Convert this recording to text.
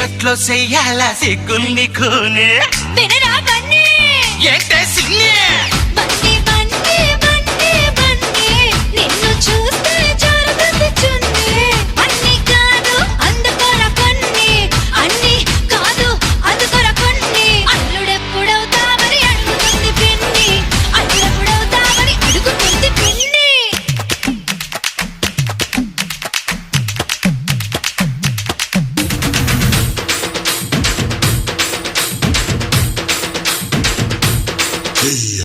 చీకట్లో చెయ్యాలా సిగ్గుల్ని కూనే కోనే Hey.